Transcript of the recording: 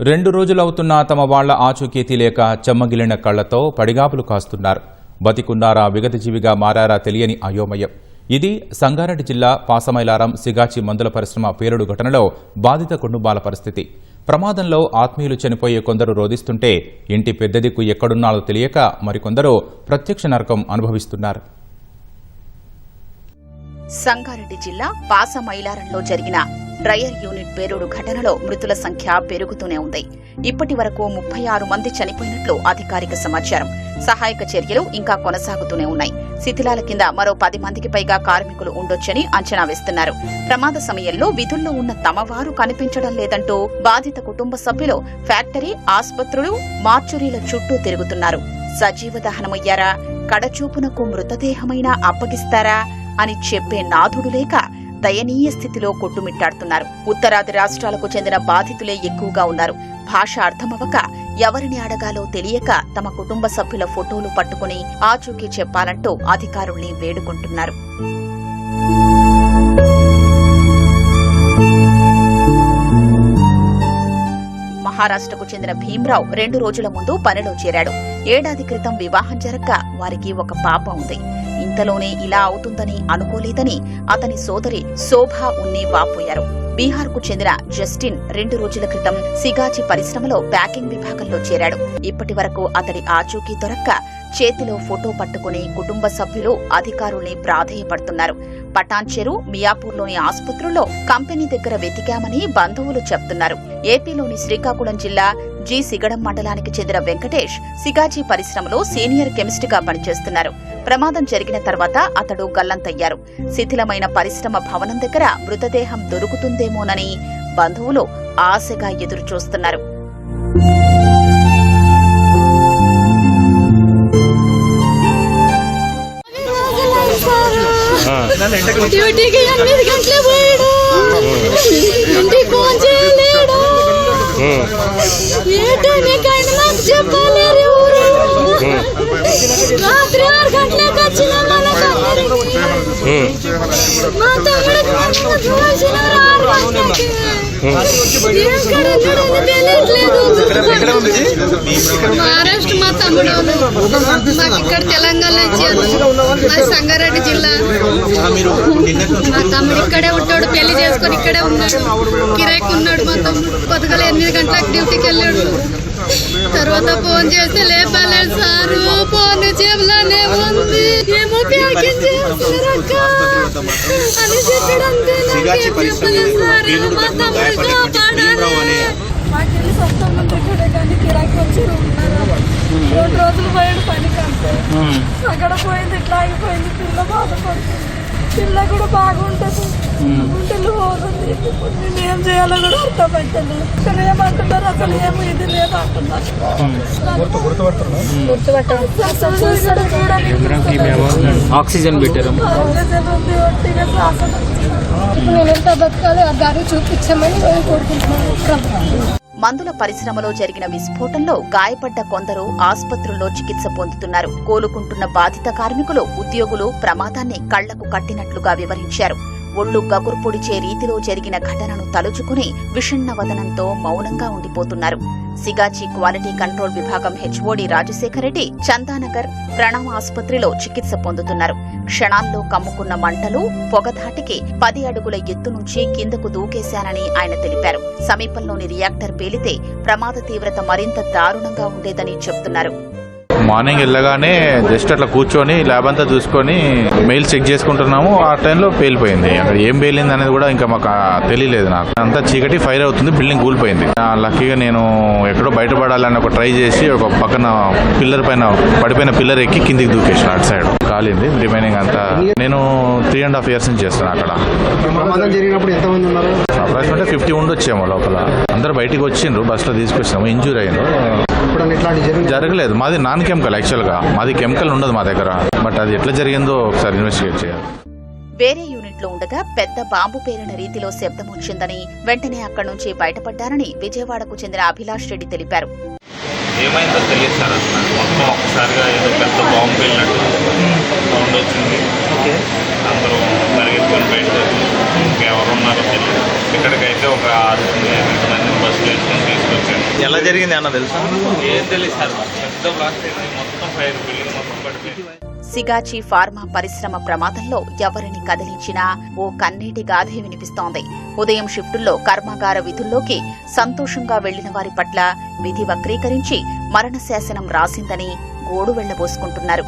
రెండు రోజులవుతున్నా తమ వాళ్ళ ఆచూకీ తెలియక చెమ్మగిలిన కళ్ళతో పడిగాపులు కాస్తున్నారు. బతికున్నారా విగతజీవిగా మారారా తెలియని అయోమయం. ఇది సంగారెడ్డి జిల్లా పాసమైలారం సిగాచి మందుల పరిశ్రమ పేలుడు ఘటనలో బాధిత కుటుంబాల పరిస్థితి. ప్రమాదంలో ఆత్మీయులు చనిపోయే కొందరు రోధిస్తుంటే ఇంటి పెద్ద దిక్కు ఎక్కడున్నాలో తెలియక మరికొందరు ప్రత్యక్ష నరకం అనుభవిస్తున్నారు. సంగారెడ్డి జిల్లా పాసమైలారంలో జరిగిన డ్రయర్ యూనిట్ పేలుడు ఘటనలో మృతుల సంఖ్య పెరుగుతూనే ఉంది. ఇప్పటి వరకు ముప్పై ఆరు మంది చనిపోయినట్లు అధికారిక సమాచారం. సహాయక చర్యలు ఇంకా కొనసాగుతూనే ఉన్నాయి. శిథిలాల కింద మరో పది మందికి పైగా కార్మికులు ఉండొచ్చని అంచనా వేస్తున్నారు. ప్రమాద సమయంలో విధుల్లో ఉన్న తమవారు కనిపించడం లేదంటూ బాధిత కుటుంబ సభ్యులు ఫ్యాక్టరీ ఆసుపత్రులు మార్చురీల చుట్టూ తిరుగుతున్నారు. సజీవ దహనమయ్యారా? కడచూపునకు మృతదేహమైనా అప్పగిస్తారా? అని చెప్పే నాథుడు లేక దయనీయ స్థితిలో కొట్టుమిట్టాడుతున్నారు. ఉత్తరాది రాష్ట్రాలకు చెందిన బాధితులే ఎక్కువగా ఉన్నారు. భాష అర్థమవక ఎవరిని అడగాలో తెలియక తమ కుటుంబ సభ్యుల ఫోటోలు పట్టుకుని ఆచూకీ చెప్పాలంటూ అధికారుల్ని వేడుకుంటున్నారు. మహారాష్టకు చెందిన భీమ్రావు రెండు రోజుల ముందు పనిలో చేరాడు. ఏడాది క్రితం వివాహం జరక్క వారికి ఒక పాప ఉంది. ఇంతలోనే ఇలా అవుతుందని అనుకోలేదని అతని సోదరి శోభ ఉన్ని వాపోయారు. బీహార్కు చెందిన జస్టిన్ రెండు రోజుల క్రితం సిగాచి పరిశ్రమలో ప్యాకింగ్ విభాగంలో చేరాడు. ఇప్పటి వరకు అతడి ఆచూకీ దొరక్క చేతిలో ఫోటో పట్టుకుని కుటుంబ సభ్యులు అధికారుల్ని ప్రాధేయపడుతున్నారు. పటాన్చెరు మియాపూర్లోని ఆసుపత్రుల్లో కంపెనీ దగ్గర వెతికామని బంధువులు చెప్తున్నారు. ఏపీలోని శ్రీకాకుళం జిల్లా జి సిగడం మండలానికి చెందిన వెంకటేష్ సిగాజీ పరిశ్రమలో సీనియర్ కెమిస్ట్గా పనిచేస్తున్నారు. ప్రమాదం జరిగిన తర్వాత అతడు గల్లంతయ్యారు. శిథిలమైన పరిశ్రమ భవనం దగ్గర మృతదేహం దొరుకుతుందేమోనని బంధువులు ఆశగా ఎదురుచూస్తున్నారు. డ్యూటీకి ఎనిమిది గంటలే పోయాడు. మహారాష్ట్ర మా తమ్ముడు మాకు ఇక్కడ తెలంగాణ మా సంగారెడ్డి జిల్లా మా తమ్ముడు ఇక్కడే ఉంటాడు పెళ్ళి చేసుకొని ఇక్కడే ఉన్నాడు. కిరాయికి ఉన్నాడు మా తమ్ముడు. పొద్దుగల ఎనిమిది గంటలకు డ్యూటీకి వెళ్ళాడు. తర్వాత ఫోన్ చేస్తే లేపలేదు సారు. ఫోన్ జేబులోనే ఉంది. ఏమో ప్యాకింగ్ చేస్తారక్క అని చెప్పలేదు సారు. మా తమ్ముడు కాపాడాలి. మాకు తెలిసి వస్తాం దగ్గర కానీ కిరాకి వచ్చి ఉన్నారు రెండు రోజులు పోయాడు పనికి అంతే అక్కడ పోయింది ఇట్లా ఆగిపోయింది పిల్ల బాధపడుతుంది. పిల్ల కూడా బాగుంటుంది. గుంటలు పోతుంది నేను ఏం చేయాలో కూడా అర్థమవుతుంది అసలు అసలు ఏమి ఇది లేదు అంటున్నారు. ఆక్సిజన్ పెట్టారు. బతకాలో ఆ దారి చూపించమని కోరుకుంటున్నాను మందుల పరిశ్రమలో జరిగిన విస్ఫోటంలో గాయపడ్డ కొందరు ఆసుపత్రుల్లో చికిత్స పొందుతున్నారు. కోలుకుంటున్న బాధిత కార్మికులు ఉద్యోగులు ప్రమాదాన్ని కళ్ళకు కట్టినట్లుగా వివరించారు. ఒళ్ళు గగురు పొడిచే రీతిలో జరిగిన ఘటనను తలుచుకుని విషణ్ణ వదనంతో మౌనంగా ఉండిపోతున్నారు. సిగాచి క్వాలిటీ కంట్రోల్ విభాగం హెచ్ఓడి రాజశేఖర్ రెడ్డి చందానగర్ ప్రణవ ఆసుపత్రిలో చికిత్స పొందుతున్నారు. క్షణాల్లో కమ్ముకున్న మంటలు పొగధాటికి పది అడుగుల ఎత్తు నుంచి కిందకు దూకేశానని ఆయన తెలిపారు. సమీపంలోని రియాక్టర్ పేలితే ప్రమాద తీవ్రత మరింత దారుణంగా ఉండేదని చెప్తున్నారు. మార్నింగ్ వెళ్ళగానే జస్ట్ అట్లా కూర్చొని ల్యాబ్ అంతా చూసుకొని మెయిల్ చెక్ చేసుకుంటున్నాము. ఆ టైంలో పేలిపోయింది. అక్కడ ఏం పేలింది అనేది కూడా ఇంకా మాకు తెలియలేదు నాకు. అంతా చీకటి ఫైర్ అవుతుంది బిల్డింగ్ కూలిపోయింది. ఆ లక్కీగా నేను ఎక్కడో బయటపడాలని ఒక ట్రై చేసి ఒక పక్కన పిల్లర్ పైన పడిపోయిన పిల్లర్ ఎక్కి కిందికి దూకేసిన అటు సైడ్. కాలింది రిమైనింగ్ అంతా. నేను త్రీ అండ్ హాఫ్ ఇయర్స్ నుంచి చేస్తాను అక్కడ. ప్రమాదం జరిగినప్పుడు ఎంతమంది ఉన్నారు? అప్రాక్సిమేట్ ఫిఫ్టీ ఉండొచ్చేమో లోపల. అందరు బయటికి వచ్చిండ్రు బస్సులో తీసుకొచ్చాము ఇంజూర్ జరిగింది జరగలేదు. మాది నాన్ కెమికల్ యాక్చువల్గా మాది కెమికల్ ఉండదు మా దగ్గర. బట్ అది ఎట్లా జరిగిందో ఒకసారి ఇన్వెస్టిగేట్ చేయాలి. వేరే యూనిట్లో ఉండగా పెద్ద బాంబు పేలిన రీతిలో శబ్దం వచ్చిందని వెంటనే అక్కడి నుంచి బయటపడ్డారని విజయవాడకు చెందిన అభిలాష్ రెడ్డి తెలిపారు. ఏమైందో తెలియదు సార్. మొత్తం ఒక్కసారిగా ఏదో పెద్ద బాంబు వెళ్ళినట్టు సౌండ్ వచ్చింది. అందరూ పరిగెత్తుకొని ఇంకెవరు ఉన్నారో తెలియదు. ఇక్కడికైతే ఒక ఆరు మంది బస్సులు వేసుకొని తీసుకొచ్చాడు ఎలా జరిగింది అన్న తెలుసా? ఏం తెలియదు సార్. పెద్ద బ్లాస్ట్ అయింది మొత్తం ఫైర్ బిల్డింగ్ మొత్తం పడిపోయింది. సిగాచి ఫార్మా పరిశ్రమ ప్రమాదంలో ఎవరిని కదిలించినా ఓ కన్నీటి గాథే వినిపిస్తోంది. ఉదయం షిఫ్టుల్లో కర్మాగార విధుల్లోకి సంతోషంగా వెళ్ళిన వారి పట్ల విధి వక్రీకరించి మరణ శాసనం రాసిందని గోడు వెళ్ళబోసుకుంటున్నారు.